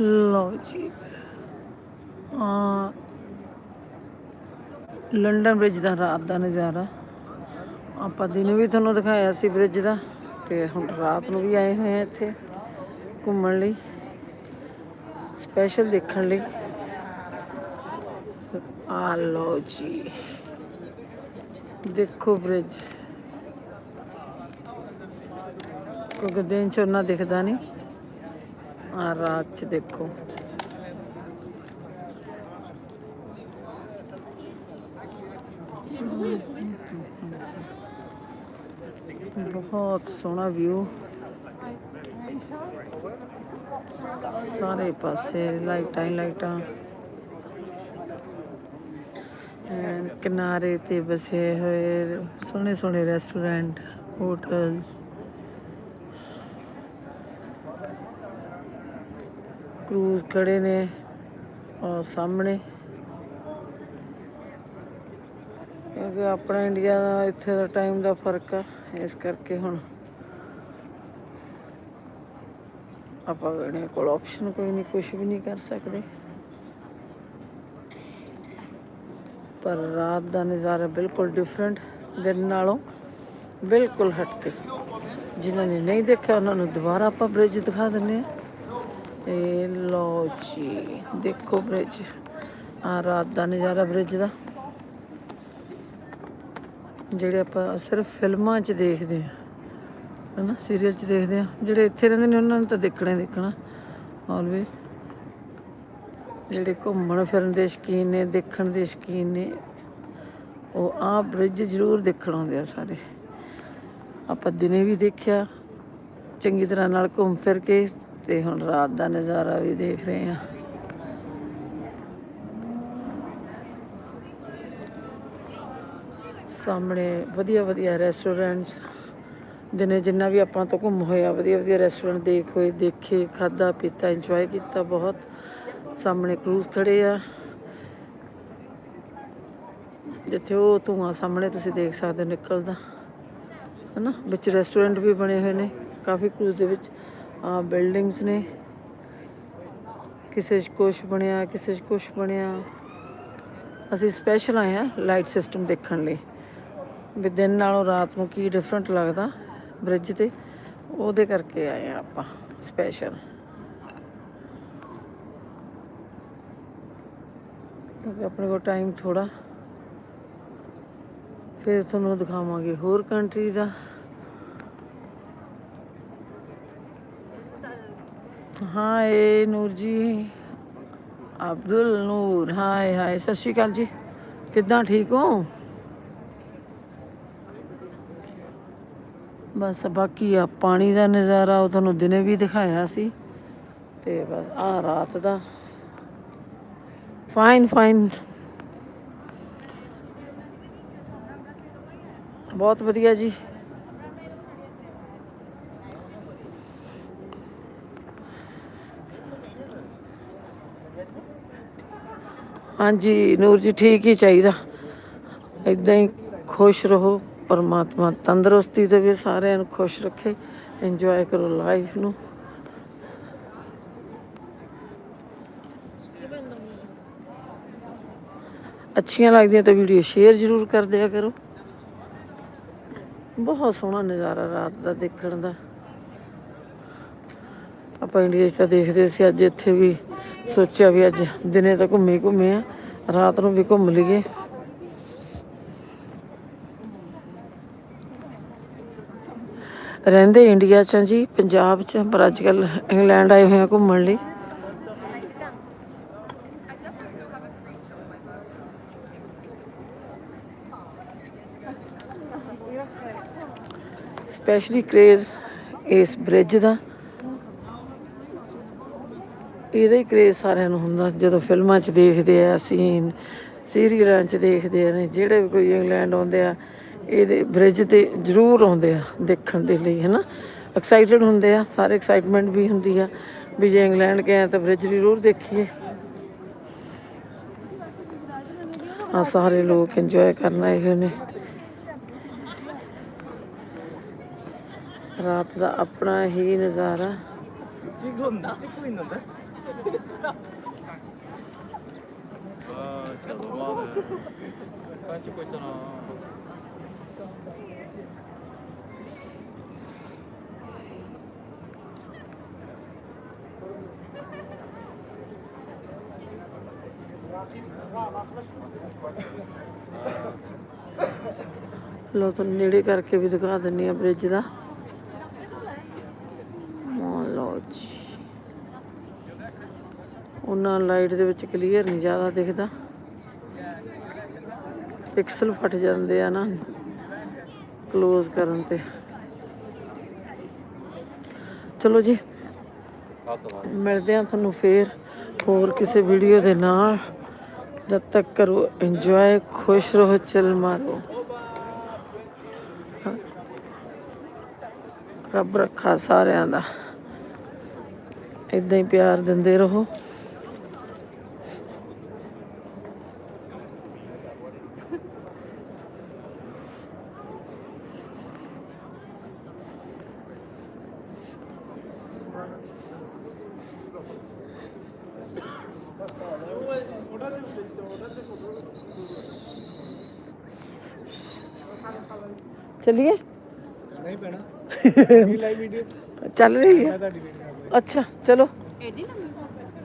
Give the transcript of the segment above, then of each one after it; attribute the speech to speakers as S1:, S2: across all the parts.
S1: ਲਓ ਜੀ। ਆ ਲੰਡਨ ਬ੍ਰਿਜ ਦਾ ਰਾਤ ਦਾ ਨਜ਼ਾਰਾ। ਆਪਾਂ ਦਿਨ ਵੀ ਤੁਹਾਨੂੰ ਦਿਖਾਇਆ ਸੀ ਬ੍ਰਿਜ ਦਾ ਤੇ ਹੁਣ ਰਾਤ ਨੂੰ ਵੀ ਆਏ ਹੋਏ ਆ ਇੱਥੇ ਘੁੰਮਣ ਲਈ ਸਪੈਸ਼ਲ ਦੇਖਣ ਲਈ। ਆ ਲਓ ਜੀ। ਦੇਖੋ ਬ੍ਰਿਜ ਕਿਉਂਕਿ ਦਿਨ ਚ ਉਹਨਾਂ ਦਿਖਦਾ ਨਹੀਂ। ਆ ਰਾਤ ਚ ਦੇਖੋ ਬਹੁਤ ਸੋਹਣਾ ਵਿਊ ਸਾਰੇ ਪਾਸੇ ਲਾਈਟਾਂ ਹੀ ਲਾਈਟਾਂ ਐਨ ਕਿਨਾਰੇ ਤੇ ਬਸੇ ਹੋਏ ਸੋਹਣੇ ਸੋਹਣੇ ਰੈਸਟੋਰੈਂਟ ਹੋਟਲਸ ਕਰੂਜ਼ ਖੜੇ ਨੇ ਔਰ ਸਾਹਮਣੇ। ਕਿਉਂਕਿ ਆਪਣਾ ਇੰਡੀਆ ਦਾ ਇੱਥੇ ਦਾ ਟਾਈਮ ਦਾ ਫ਼ਰਕ ਆ, ਇਸ ਕਰਕੇ ਹੁਣ ਆਪਾਂ ਆਪਣੇ ਕੋਲ ਆਪਸ਼ਨ ਕੋਈ ਨਹੀਂ ਕੁਝ ਵੀ ਨਹੀਂ ਕਰ ਸਕਦੇ। ਪਰ ਰਾਤ ਦਾ ਨਜ਼ਾਰਾ ਬਿਲਕੁਲ ਡਿਫਰੈਂਟ ਦਿਨ ਨਾਲੋਂ ਬਿਲਕੁਲ ਹਟ ਕੇ ਜਿਨ੍ਹਾਂ ਨੇ ਨਹੀਂ ਦੇਖਿਆ, ਉਹਨਾਂ ਨੂੰ ਦੁਬਾਰਾ ਆਪਾਂ ਬ੍ਰਿਜ ਦਿਖਾ ਦਿੰਨੇ ਆ ਇਹ ਲੋ ਜੀ, ਦੇਖੋ ਬ੍ਰਿਜ ਆ ਰਾਤ ਦਾ ਨਜ਼ਾਰਾ ਬ੍ਰਿਜ ਦਾ। ਜਿਹੜੇ ਆਪਾਂ ਸਿਰਫ ਫਿਲਮਾਂ 'ਚ ਦੇਖਦੇ ਆ, ਹਨਾ ਸੀਰੀਅਲ 'ਚ ਦੇਖਦੇ ਆ, ਜਿਹੜੇ ਇੱਥੇ ਰਹਿੰਦੇ ਨੇ, ਉਹਨਾਂ ਨੂੰ ਤਾਂ ਦੇਖਣਾ ਹੀ ਦੇਖਣਾ ਆਲਵੇਜ਼ ਜਿਹੜੇ ਘੁੰਮਣ ਫਿਰਨ ਦੇ ਸ਼ੌਕੀਨ ਨੇ, ਦੇਖਣ ਦੇ ਸ਼ੌਕੀਨ ਨੇ, ਉਹ ਆ ਬ੍ਰਿਜ ਜ਼ਰੂਰ ਦੇਖਣ ਆਉਂਦੇ ਆ ਸਾਰੇ। ਆਪਾਂ ਦਿਨੇ ਵੀ ਦੇਖਿਆ, ਚੰਗੀ ਤਰ੍ਹਾਂ ਨਾਲ ਘੁੰਮ ਫਿਰ ਕੇ ਤੇ ਹੁਣ ਰਾਤ ਦਾ ਨਜ਼ਾਰਾ ਵੀ ਦੇਖ ਰਹੇ ਆ ਸਾਹਮਣੇ ਵਧੀਆ ਵਧੀਆ ਰੈਸਟੋਰੈਂਟਸ ਦਿਨੇ ਜਿੰਨਾ ਵੀ ਆਪਾਂ ਤੋਂ ਘੁੰਮ ਹੋਇਆ ਵਧੀਆ ਵਧੀਆ ਰੈਸਟੋਰੈਂਟ ਦੇਖ ਹੋਏ, ਦੇਖੇ ਖਾਦਾ ਪੀਤਾ ਇੰਜੋਏ ਕੀਤਾ ਬਹੁਤ। ਸਾਹਮਣੇ ਕਰੂਜ਼ ਖੜੇ ਆ। ਜਿੱਥੇ ਉਹ ਧੂਆਂ ਸਾਹਮਣੇ ਤੁਸੀਂ ਦੇਖ ਸਕਦੇ ਹੋ ਨਿਕਲਦਾ। ਹਨਾ? ਵਿੱਚ ਰੈਸਟੋਰੈਂਟ ਵੀ ਬਣੇ ਹੋਏ ਨੇ, ਕਾਫੀ ਕਰੂਜ਼ ਦੇ ਵਿੱਚ। ਆ ਬਿਲਡਿੰਗਸ ਨੇ। ਕਿਸੇ 'ਚ ਕੁਛ ਬਣਿਆ, ਕਿਸੇ 'ਚ ਕੁਛ ਬਣਿਆ। ਅਸੀਂ ਸਪੈਸ਼ਲ ਆਏ ਆ ਲਾਈਟ ਸਿਸਟਮ ਦੇਖਣ ਲਈ। ਵੀ ਦਿਨ ਨਾਲੋਂ ਰਾਤ ਨੂੰ ਕੀ ਡਿਫਰੈਂਟ ਲੱਗਦਾ ਬ੍ਰਿਜ ਤੇ, ਉਹਦੇ ਕਰਕੇ ਆਏ ਆ ਆਪਾਂ ਸਪੈਸ਼ਲ ਕਿਉਂਕਿ ਆਪਣੇ ਕੋਲ ਟਾਈਮ ਥੋੜਾ ਫਿਰ ਤੁਹਾਨੂੰ ਦਿਖਾਵਾਂਗੇ ਹੋਰ ਕੰਟਰੀ ਦਾ। ਹਾਏ ਨੂਰ ਜੀ, ਅਬਦੁਲ ਨੂਰ, ਹਾਏ ਹਾਏ, ਸਤਿ ਸ਼੍ਰੀ ਅਕਾਲ ਜੀ। ਕਿੱਦਾਂ ਠੀਕ ਹੋ? ਬਸ ਬਾਕੀ ਆ ਪਾਣੀ ਦਾ ਨਜ਼ਾਰਾ, ਉਹ ਤੁਹਾਨੂੰ ਦਿਨੇ ਵੀ ਦਿਖਾਇਆ ਸੀ। ਤੇ ਬਸ ਆ ਰਾਤ ਦਾ। ਫਾਈਨ ਫਾਈਨ ਬਹੁਤ ਵਧੀਆ ਜੀ। ਹਾਂਜੀ, ਨੂਰ ਜੀ ਠੀਕ ਹੀ ਚਾਹੀਦਾ। ਇਦਾਂ ਹੀ ਖੁਸ਼ ਰਹੋ, ਪਰਮਾਤਮਾ ਤੰਦਰੁਸਤੀ ਦੇਵੇ, ਸਾਰਿਆਂ ਨੂੰ ਖੁਸ਼ ਰੱਖੇ ਇੰਜੋਏ ਕਰੋ ਲਾਈਫ ਨੂੰ। ਅੱਛੀਆਂ ਲੱਗਦੀਆਂ ਤਾਂ ਵੀਡੀਓ ਸ਼ੇਅਰ ਜ਼ਰੂਰ ਕਰ ਦਿਆ ਕਰੋ। ਬਹੁਤ ਸੋਹਣਾ ਨਜ਼ਾਰਾ ਰਾਤ ਦਾ ਦੇਖਣ ਦਾ। ਆਪਾਂ ਇੰਡੀਆ 'ਚ ਤਾਂ ਦੇਖਦੇ ਸੀ, ਅੱਜ ਇੱਥੇ ਵੀ ਸੋਚਿਆ ਵੀ ਅੱਜ ਦਿਨੇ ਤਾਂ ਘੁੰਮੇ ਘੁੰਮੇ ਆ, ਰਾਤ ਨੂੰ ਵੀ ਘੁੰਮ ਲਈਏ। ਰਹਿੰਦੇ ਇੰਡੀਆ 'ਚ ਜੀ, ਪੰਜਾਬ 'ਚ ਪਰ ਅੱਜ ਕੱਲ ਇੰਗਲੈਂਡ ਆਏ ਹੋਏ ਆ ਘੁੰਮਣ ਲਈ। ਸਪੈਸ਼ਲੀ ਕ੍ਰੇਜ਼ ਇਸ ਬ੍ਰਿਜ ਦਾ। ਇਹਦਾ ਹੀ ਕ੍ਰੇਜ਼ ਸਾਰਿਆਂ ਨੂੰ ਹੁੰਦਾ, ਜਦੋਂ ਫਿਲਮਾਂ 'ਚ ਦੇਖਦੇ ਆ ਸੀਨ ਸੀਰੀਅਲਾਂ 'ਚ ਦੇਖਦੇ ਆ ਜਿਹੜੇ ਵੀ ਕੋਈ ਇੰਗਲੈਂਡ ਆਉਂਦੇ ਆ, ਇਹਦੇ ਬ੍ਰਿਜ ਤੇ ਜ਼ਰੂਰ ਆਉਂਦੇ ਆ, ਦੇਖਣ ਦੇ ਲਈ, ਹੈਨਾ? ਐਕਸਾਈਟਡ ਹੁੰਦੇ ਆ, ਸਾਰੇ ਐਕਸਾਈਟਮੈਂਟ ਵੀ ਹੁੰਦੀ ਆ, ਵੀ ਜੇ ਇੰਗਲੈਂਡ ਗਏ ਤਾਂ ਬ੍ਰਿਜ ਜ਼ਰੂਰ ਦੇਖੀਏ। ਆ ਸਾਰੇ ਲੋਕ ਇੰਜੋਏ ਕਰਨ ਆਏ ਨੇ। ਰਾਤ ਦਾ ਆਪਣਾ ਹੀ ਨਜ਼ਾਰਾ।
S2: ਠੀਕ ਹੁੰਦਾ ਕੋਈ ਨਾ 아 진짜 너무하네 사진 찍고 있잖아
S1: ਲੋ ਤੁਹਾਨੂੰ ਨੇੜੇ ਕਰਕੇ ਵੀ ਦਿਖਾ ਦਿੰਨੀ ਆ ਬ੍ਰਿਜ ਦਾ ਲਾਈਟ ਦੇ ਵਿੱਚ ਕਲੀਅਰ ਨਹੀਂ ਜ਼ਿਆਦਾ ਦਿਖਦਾ। ਪਿਕਸਲ ਫਟ ਜਾਂਦੇ ਆ ਨਾ ক্লোਜ਼ ਕਰਨ ਤੇ। ਚਲੋ ਜੀ, ਮਿਲਦੇ ਆ ਤੁਹਾਨੂੰ ਫੇਰ ਹੋਰ ਕਿਸੇ ਵੀਡੀਓ ਦੇ ਨਾਲ। ਜਦ ਤੱਕ ਕਰੋ ਇੰਜੋਏ ਖੁਸ਼ ਰਹੋ ਚਲ ਮਾਰੋ। ਰੱਬ ਰੱਖਾ ਸਾਰਿਆਂ ਦਾ। ਇਦਾਂ ਹੀ ਪਿਆਰ ਦਿੰਦੇ ਰਹੋ। ਚੱਲੀਏ?
S2: ਨਹੀਂ ਪੈਣਾ ਲਾਈਵ ਵੀਡੀਓ
S1: ਚੱਲ ਰਹੀ ਹੈ। ਅੱਛਾ ਚਲੋ। ਐਡੀ ਲੰਮੀ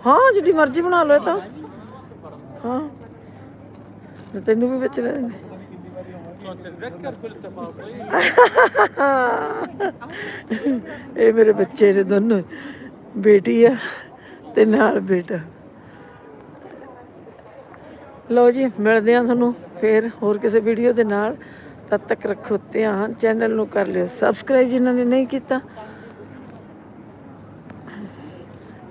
S1: ਹਾਂ ਜਿੱਡੀ ਮਰਜ਼ੀ ਬਣਾ ਲਓ ਇਹ ਤਾਂ। ਹਾਂ। ਤੈਨੂੰ ਵੀ ਵਿੱਚ ਲੈ ਲੈਣੇ ਇਹ ਮੇਰੇ ਬੱਚੇ ਨੇ ਦੋਨੋਂ। ਬੇਟੀ ਆ ਤੇ ਨਾਲ ਬੇਟਾ। ਲਓ ਜੀ ਮਿਲਦੇ ਆ ਤੁਹਾਨੂੰ ਫੇਰ ਹੋਰ ਕਿਸੇ ਵੀਡੀਓ ਦੇ ਨਾਲ। ਤਦ ਤੱਕ ਰੱਖੋ ਧਿਆਨ ਚੈਨਲ ਨੂੰ ਕਰ ਲਿਓ ਸਬਸਕ੍ਰਾਈਬ ਜਿਨ੍ਹਾਂ ਨੇ ਨਹੀਂ ਕੀਤਾ।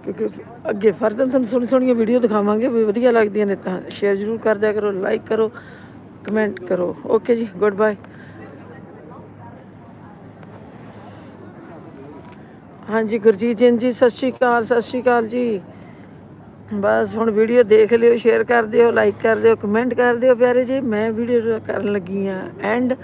S1: ਕਿਉਂਕਿ ਅੱਗੇ ਫਰਦਨ ਤੁਹਾਨੂੰ ਸੋਹਣੀ ਸੋਹਣੀਆਂ ਵੀਡੀਓ ਦਿਖਾਵਾਂਗੇ, ਵੀ ਵਧੀਆ ਲੱਗਦੀਆਂ ਨੇ ਤਾਂ ਸ਼ੇਅਰ ਜ਼ਰੂਰ ਕਰ ਦਿਆ ਕਰੋ ਲਾਈਕ ਕਰੋ ਕਮੈਂਟ ਕਰੋ। ਓਕੇ ਜੀ ਗੁੱਡ ਬਾਏ ਹਾਂਜੀ ਗੁਰਜੀਤ ਜੈਨ ਜੀ, ਸਤਿ ਸ਼੍ਰੀ ਅਕਾਲ, ਸਤਿ ਸ਼੍ਰੀ ਅਕਾਲ ਜੀ। ਬਸ ਹੁਣ ਵੀਡੀਓ ਦੇਖ ਲਿਓ ਸ਼ੇਅਰ ਕਰ ਦਿਓ ਲਾਈਕ ਕਰ ਦਿਓ ਕਮੈਂਟ ਕਰ ਦਿਓ, ਪਿਆਰੇ ਜੀ। ਮੈਂ ਵੀਡੀਓ ਕਰਨ ਲੱਗੀ ਆ ਐਂਡ